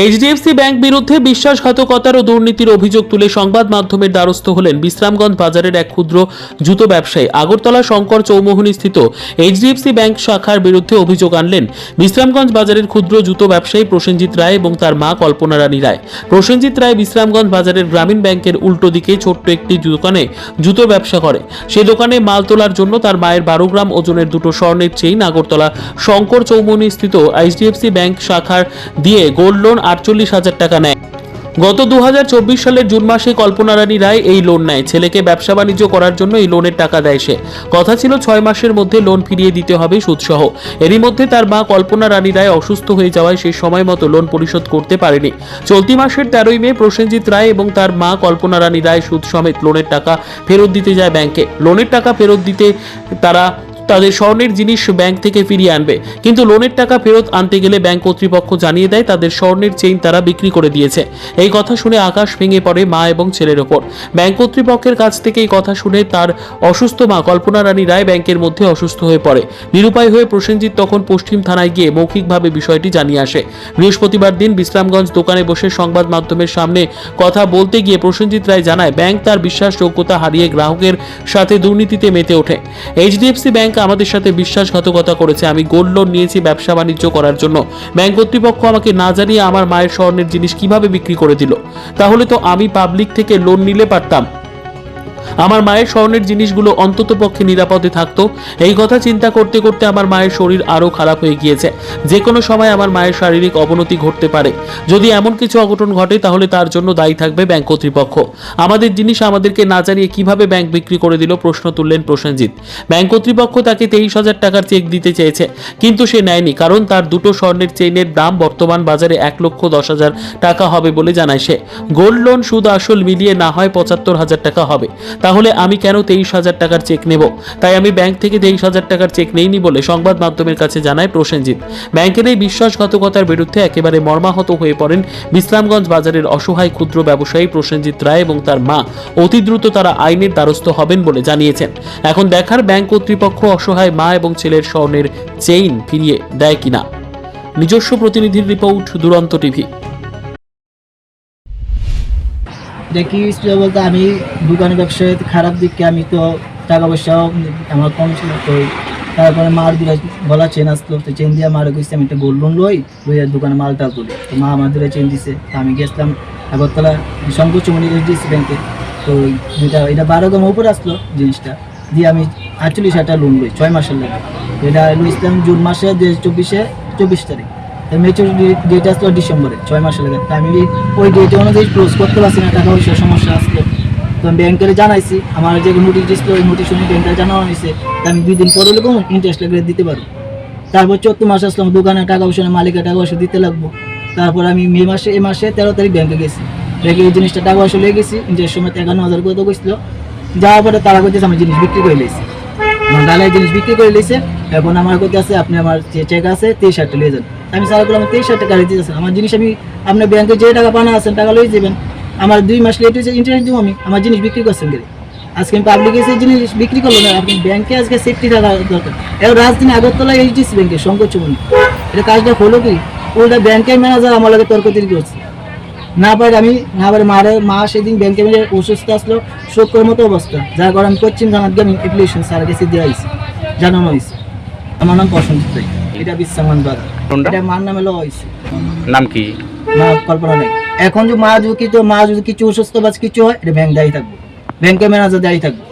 HDFC bank বিরুদ্ধে বিশ্বাসঘাতকতার ও দুর্নীতির অভিযোগ তুলে সংবাদ মাধ্যমের দ্বারস্থ হলেন বিশ্রামগঞ্জ বাজারের এক ক্ষুদ্র জুতো ব্যবসায়ী। আগরতলা শঙ্কর চৌমোহনী স্থিত এইচডিএফসি ব্যাংক শাখার বিরুদ্ধে অভিযোগ আনলেন বিশ্রামগঞ্জ বাজারের ক্ষুদ্র জুতো ব্যবসায়ী প্রসেনজিৎ রায় এবং তার মা কল্পনা রানী রায়। প্রসেনজিৎ রায় বিশ্রামগঞ্জ বাজারের গ্রামীণ ব্যাংকের উল্টো দিকে ছোট্ট একটি দোকানে জুতো ব্যবসা করে। সে দোকানে মাল তোলার জন্য তার মায়ের বারো গ্রাম ওজনের দুটো স্বর্ণের চেইন আগরতলা শঙ্কর চৌমনি স্থিত এইচডিএফসি ব্যাংক শাখার দিয়ে গোল্ড লোন আটচল্লিশ হাজার টাকা নেয়। গত দু হাজার চব্বিশ সালের জুন মাসে কল্পনা রানী রায় এই লোন নেয়। ছেলেকে ব্যবসা বাণিজ্য করার জন্য এই লোনের টাকা দেয় সে। কথা ছিল ছয় মাসের মধ্যে লোন ফিরিয়ে দিতে হবে সুদসহ। এরই মধ্যে তার মা কল্পনা রানী রায় অসুস্থ হয়ে যাওয়ায় সে সময় মতো লোন পরিশোধ করতে পারেনি। চলতি মাসের তেরোই মে প্রসেনজিৎ রায় এবং তার মা কল্পনা রানী রায় সুদ সমেত লোনের টাকা ফেরত দিতে যায় ব্যাংকে লোনের টাকা ফেরত দিতে তারা তাদের স্বর্ণের জিনিস ব্যাংক থেকে ফিরিয়ে আনবে। কিন্তু লোনের টাকা ফেরত আনতে গেলে ব্যাংক কর্তৃপক্ষ জানিয়ে দেয়, তাদের স্বর্ণের চেইন তারা বিক্রি করে দিয়েছে। এই কথা শুনে আকাশ ভেঙে পড়ে মা এবং ছেলের ওপর। ব্যাংক কর্তৃপক্ষের কাছ থেকে এই কথা শুনে তার অসুস্থ মা কল্পনা রানী রায় ব্যাংকের মধ্যে অসুস্থ হয়ে পড়ে। নিরুপায় হয়ে প্রসেনজিৎ তখন পশ্চিম থানায় গিয়ে মৌখিকভাবে বিষয়টি জানিয়ে আসে। বৃহস্পতিবার দিন বিশ্রামগঞ্জ দোকানে বসে সংবাদ মাধ্যমের সামনে কথা বলতে গিয়ে প্রসেনজিৎ রায় জানায়, ব্যাংক তার বিশ্বাসযোগ্যতা হারিয়ে গ্রাহকের সাথে দুর্নীতিতে মেতে ওঠে। এইচডিএফসি ব্যাংক আমাদের সাথে বিশ্বাসঘাতকতা করেছে। আমি গোল্ড লোন নিয়েছি ব্যবসা বাণিজ্য করার জন্য। ব্যাংক কর্তৃপক্ষ আমাকে না জানিয়ে আমার মায়ের স্বর্ণের জিনিস কীভাবে বিক্রি করে দিল? তাহলে তো আমি পাবলিক থেকে লোন নিলে পারতাম। আমার মায়ের স্বর্ণের জিনিসগুলো অন্তত পক্ষে নিরাপদে থাকতো। এই কথা চিন্তা করতে করতে আমার মায়ের শরীর আরও খারাপ হয়ে গিয়েছে। যে কোনো সময় আমার মায়ের শারীরিক অবনতি ঘটতে পারে। যদি এমন কিছু অঘটন ঘটে, তাহলে তার জন্য দায়ী থাকবে ব্যাংক কর্তৃপক্ষ। আমাদের জিনিস আমাদেরকে না জানিয়ে কীভাবে ব্যাংক বিক্রি করে দিল প্রশ্ন তুললেন প্রসেনজিৎ। ব্যাংক কর্তৃপক্ষ তাকে তেইশ হাজার টাকার চেক দিতে চেয়েছে, কিন্তু সে নেয়নি, কারণ তার দুটো স্বর্ণের চেইনের দাম বর্তমান বাজারে এক লক্ষ দশ হাজার টাকা হবে বলে জানায় সে। গোল্ড লোন সুদ আসল মিলিয়ে না হয় পঁচাত্তর হাজার টাকা হবে। তাহলে আমি কেন তেইশ হাজার টাকার চেক নেব? তাই আমি ব্যাংক থেকে তেইশ হাজার টাকার চেক নেইনি বলে সংবাদ মাধ্যমের কাছে জানায় প্রসেনজিৎ। ব্যাংকের এই বিশ্বাসঘাতকতার বিরুদ্ধে একেবারে মর্মাহত হয়ে পড়েন বিশ্রামগঞ্জ বাজারের অসহায় ক্ষুদ্র ব্যবসায়ী প্রসেনজিৎ রায় এবং তার মা। অতি দ্রুত তারা আইনের দ্বারস্থ হবেন বলে জানিয়েছেন। এখন দেখার ব্যাংক কর্তৃপক্ষ অসহায় মা এবং ছেলের স্বর্ণের চেইন ফিরিয়ে দেয় কিনা? নিজস্ব প্রতিনিধির রিপোর্ট, দুরন্ত টিভি। দেখি স্টুডিও বলতে, আমি দোকানে ব্যবসায় খারাপ দিককে আমি তো টাকা পয়সাও আমার কম ছিল তো তারপরে মার দুটা বলা চেন আসলো, তো চেন দিয়ে মারে কইছে, আমি একটা গোল্ড লোন লই, লইয়া দোকানে মালটা তুলি। তো মা আমার দুটা চেন দিছে, তো আমি গেছিলাম আগরতলা শঙ্করচমনি এইচডিএসি ব্যাংকে তো যেটা, এটা বারো গ্রাম উপরে আসলো জিনিসটা। দিয়ে আমি আটচল্লিশ হাজার লোন লই, ছয় মাসের লাগে এটা লইছিলাম জুন মাসে হাজার চব্বিশে, চব্বিশ তারিখ। মেচুরিটি ডেট আসলো ডিসেম্বরে, ছয় মাসের লাগে আমি ওই ডেট অনুযায়ী ক্লোজ করতে পারছি না, টাকা পয়সার সমস্যা আসলো তো আমি ব্যাংকে জানাইছি, আমার যে নোটিশ দিছিল, ওই নোটিশ শুনে ব্যাংকে জানানো হয়েছে আমি দুই দিন পরে লোক ইন্টারেস্ট লাগলে দিতে পারব। তারপর চোদ্দ মাস আসলাম দোকানে টাকা পয়সা মালিকের টাকা পয়সা দিতে লাগবো। তারপর আমি মে মাসে, এ মাসে তেরো তারিখ ব্যাংকে গেছি। ব্যাংকে এই জিনিসটা টাকা পয়সা লেগে গেছি ইন্টারেস্ট সময় এগারো হাজার করে তো গেছিল যাওয়ার পরে তারা করতেছে আমি জিনিস বিক্রি করে লেছি আমার ডালের জিনিস বিক্রি করে লিছে এখন আমার কাছে আছে আপনি আমার যে চেক আছে, তেইশ হাজার লিয়ে যান। আমি স্যার করলাম তেইশ হাজার টাকা চাচ্ছেন আমার জিনিস আমি, আপনার ব্যাংকে যে টাকা পানা আছেন টাকা লই যাবেন আমার দুই মাস লেট হয়েছে ইন্টারেস্ট দিব আমি। আমার জিনিস বিক্রি করছেন গেলে আজকে আমি পাবলিক এসে জিনিস বিক্রি করল না। আপনি ব্যাংকে আজকে সেফটি থাকা দরকার। এখন রাজধানী আগরতলা এইচডিসি ব্যাংকে শঙ্কর চুমনি এটা কাজটা হলো কি? ওটা ব্যাংকের ম্যানেজার আমার লাগে তর্ক তৈরি করছে। না পারে আমি, না পারে মারে, মা সেদিন ব্যাংকে মিলে অসুস্থ আসলো, শোকের মতো অবস্থা। যার কারণে আমি থানার গিয়ে আমি অ্যাপ্লিকেশন স্যার কাছে দিয়ে আইছি জানানো হয়েছে। আমার নাম রায়। এটা বিশ্বামান বাজার। কোনটা? এটা মার নামে লো হয়েছে। নাম কি? মা কল্পনা নেই। এখন যে মা যদি কিছু মা যদি কিছু অসুস্থ বা কিছু হয় এটা ব্যাংক দায়ী থাকব। ব্যাংকের ম্যানেজার দায়ী থাকবে।